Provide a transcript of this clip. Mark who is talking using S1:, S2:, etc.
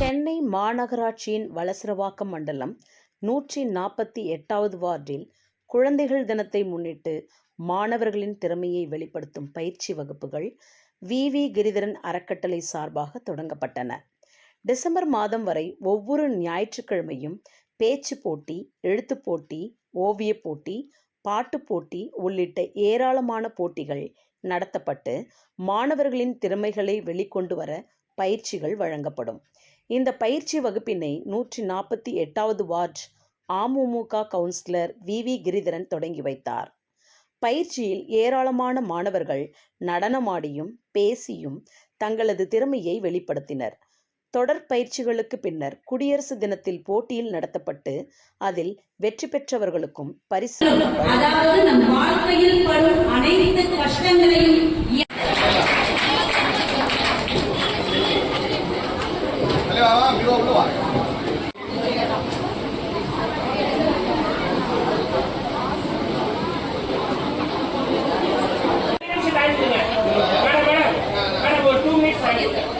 S1: சென்னை மாநகராட்சியின் வலசரவாக்கம் மண்டலம் நூற்றி நாற்பத்தி எட்டாவது வார்டில் குழந்தைகள் தினத்தை முன்னிட்டு மாணவர்களின் திறமையை வெளிப்படுத்தும் பயிற்சி வகுப்புகள் வி. வி. கிரிதரன் அறக்கட்டளை சார்பாக தொடங்கப்பட்டன. டிசம்பர் மாதம் வரை ஒவ்வொரு ஞாயிற்றுக்கிழமையும் பேச்சு போட்டி எழுத்துப் போட்டி ஓவியப் போட்டி பாட்டுப் போட்டி உள்ளிட்ட ஏராளமான போட்டிகள் நடத்தப்பட்டு மாணவர்களின் திறமைகளை வெளிக்கொண்டு வர பயிற்சிகள் வழங்கப்படும். இந்த பயிற்சி வகுப்பினை நூற்றி நாற்பத்தி எட்டாவது ward AMMK councillor V. V. Giridharan தொடங்கி வைத்தார். பயிற்சியில் ஏராளமான மாணவர்கள் நடனமாடியும் பேசியும் தங்களது திறமையை வெளிப்படுத்தினர். தொடர் பயிற்சிகளுக்கு பின்னர் குடியரசு தினத்தில் போட்டியில் நடத்தப்பட்டு அதில் வெற்றி பெற்றவர்களுக்கும் பரிசு
S2: Olha, virou pro ar. Para, para, para.